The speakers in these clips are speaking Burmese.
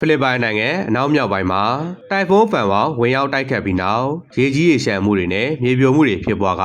ဖိလစ်ပိုင်နိုင်ငံအနောက်မြောက်ပိုင်းမှာတိုင်ဖုန်းဖန်ဝေါဝင်ရောက်တိုက်ခတ်ပြီးနောက်ရေကြီးရေရှမ်းမှုတွေနဲ့မြေပြိုမှုတွေဖြစ်ပွားက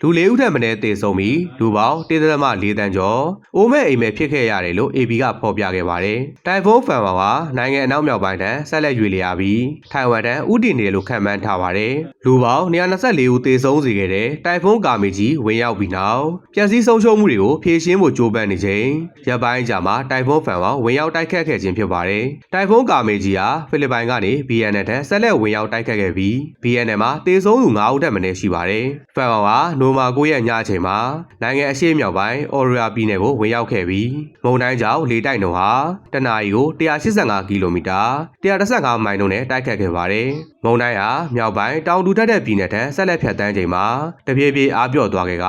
လူလေးဦးထက်မနည်းသေဆုံးပြီးလူပေါင်း1.4တန်းကျော်အိုးမဲ့အိမ်မဲ့ဖြစ်ခဲ့ရတယ်လို့ AB ကဖော်ပြခဲ့ပါတယ်။တိုင်ဖုန်းဖန်ဝေါဟာနိုင်ငံအနောက်မြောက်ပိုင်းတန်းဆက်လက်ရွေ့လျားပြီးထိုင်ဝမ်တန်းဥတီနေတယ်လို့ခန့်မှန်းထားပါတယ်။လူပေါင်း124ဦးသေဆုံးစေခဲ့တဲ့တိုင်ဖုန်းကာမီကြီးဝင်ရောက်ပြီးနောက်ပျက်စီးဆုံးရှုံးမှုတွေကိုဖြေရှင်းဖို့ကြိုးပမ်းနေချိန်ရပ်ပိုင်းကြာမှာတိုင်ဖုန်းဖန်ဝေါဝင်ရောက်တိုက်ခတ်ခဲ့ခြင်းဖြစ်ပါတယ်။တိုင်ဖုန်းကာမီကြီးဟာဖိလစ်ပိုင်ကနေ BNN ထက်ဆက်လက်ဝင်ရောက်တိုက်ခတ်ခဲ့ပြီး BNN မှာတေဆုံးသူ9ဦးထက်မနည်းရှိပါတယ်။ဖန်ဝေါဟာနိုမာ9ရက်ညအချိန်မှာနိုင်ငံအရှေ့မြောက်ပိုင်းအော်ရီယာပြည်နယ်ကိုဝင်ရောက်ခဲ့ပြီးမုန်တိုင်းကြောင့်လေတိုက်နှုန်းဟာတနအီကို185ကီလိုမီတာ115မိုင်နှုန်းနဲ့တိုက်ခတ်ခဲ့ပါတယ်။မုန်တိုင်းဟာမြောက်ပိုင်းတောင်တူထက်တဲ့ပြည်နယ်ထက်ဆက်လက်ဖြတ်တန်းချိန်မှာတပြေးပြေးအားပြော့သွားခဲ့က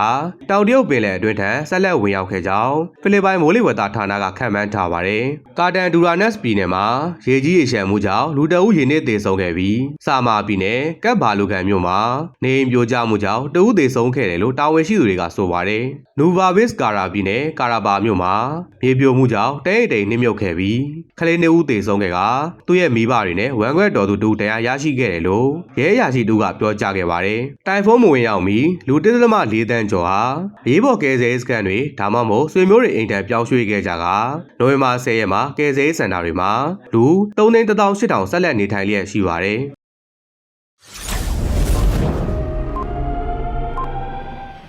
တောင်တရုတ်ပင်လယ်အတွင်းထက်ဆက်လက်ဝင်ရောက်ခဲ့ကြောင်းဖိလစ်ပိုင်မိုးလေဝသဌာနကခန့်မှန်းထားပါတယ်။ကာတန်ဒူရာနက်စ်ပြည်နယ်မှာရေကြီးရေရှမ်းမှုကြောင့်လူတအုပ်ရေနစ်သေဆုံးခဲ့ပြီးစာမာပြည်နယ်ကပ်ဘာလူကန်မြို့မှာနေအိမ်ပြိုကျမှုကြောင့်တအုပ်သေဆုံးခဲ့တယ်လို့တာဝန်ရှိသူတွေကဆိုပါတယ်။နူဗာဗစ်ကာရာပြည်နယ်ကာရာဘာမြို့မှာမြေပြိုမှုကြောင့်တဲအိမ်တိမ်နှိမ့်မြုပ်ခဲ့ပြီးကလေးနှစ်ဦးသေဆုံးခဲ့ကသူ့ရဲ့မိဘတွေနဲ့ဝမ်ခွဲတော်သူတူတရားရရှိခဲ့တယ်လို့ရဲအရာရှိတူကပြောကြားခဲ့ပါတယ်။တိုင်ဖုန်းမဝင်ရောက်မီလူတစ်သမ၄တန်းကျော်ဟာအရေးပေါ်ကယ်ဆယ်ရေးစခန်းတွေဒါမှမဟုတ်ဆွေမျိုးတွေအိမ်ထံပြောင်းရွှေ့ခဲ့ကြကနိုဝင်ဘာ10ရက်မှာကယ်ဆယ်ရေးစင်တာတွေမှာလူ3,800ဆက်လက်နေထိုင်လျက်ရှိပါတယ်။